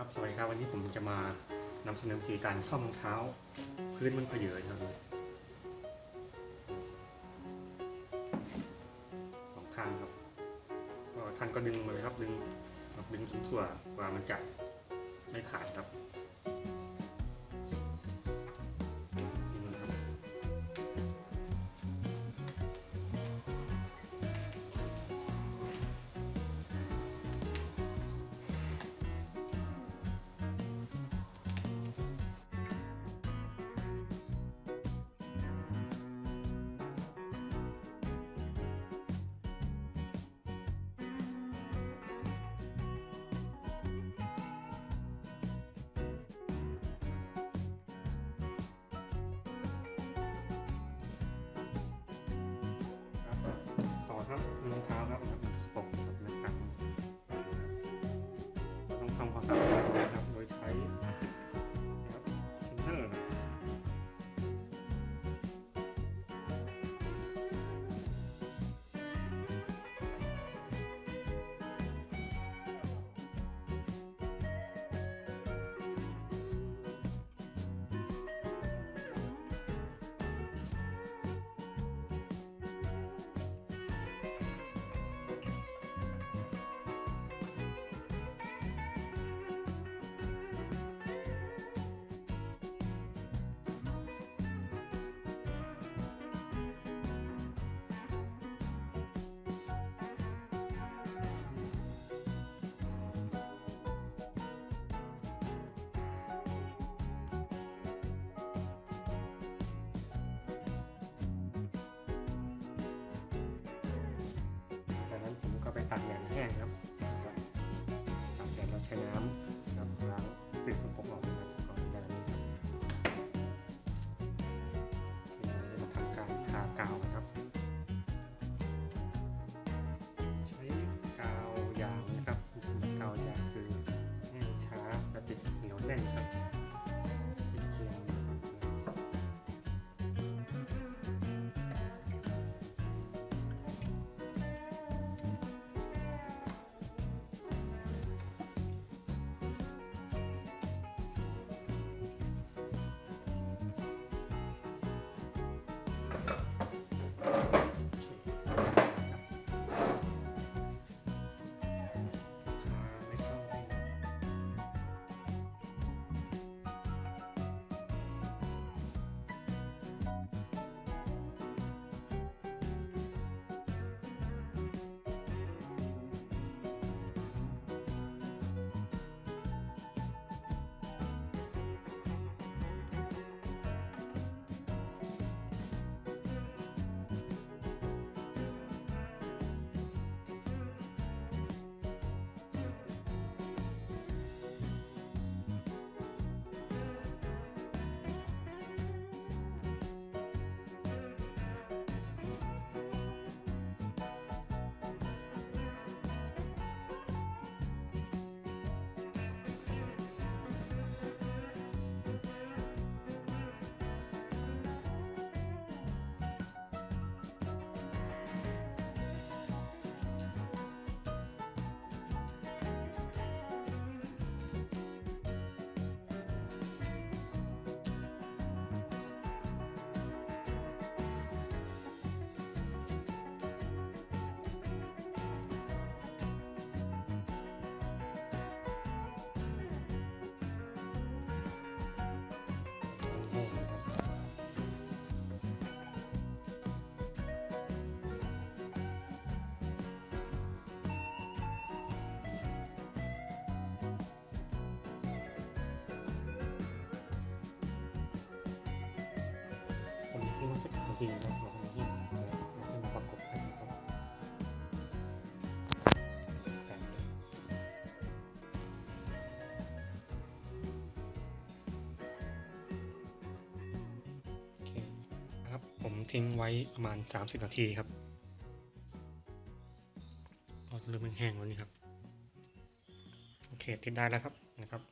ครับสวัสดีครับวันนี้ผมจะมานำเสนอวิธีการซ่อมรองเท้า พื้นมันเผยเยนะครับสองข้างครับก็ท่านก็ดึงมาเลยครับดึงดึงสูงส่วนกว่ามันจะไม่ขาดครับ ต่อครั ติ ทีนะครับเราให้มันแห้นมาประกบกันนะครับแปะเลยโอเคนะครับผมทิ้งไว้ประมาณ 30 นาทีครับก็เริ่มแห้งๆแล้วนี่ครับ โอเคติดได้แล้วครับนะครับ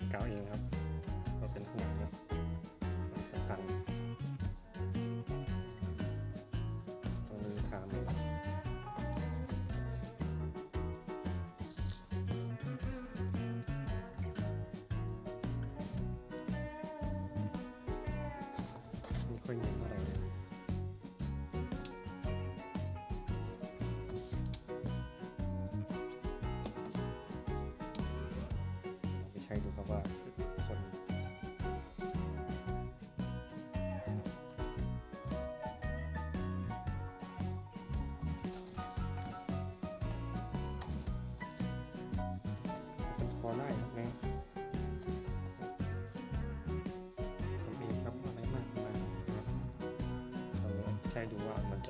ดกาวเองครับ ก็เป็นสนามแบบสตันต้องมือทำเอ ช้ดูครับว่าจะทนมันพอได้ครับเนี่ยทำเองครับอะไรมากมายครับใช้ดูว่ามันจะ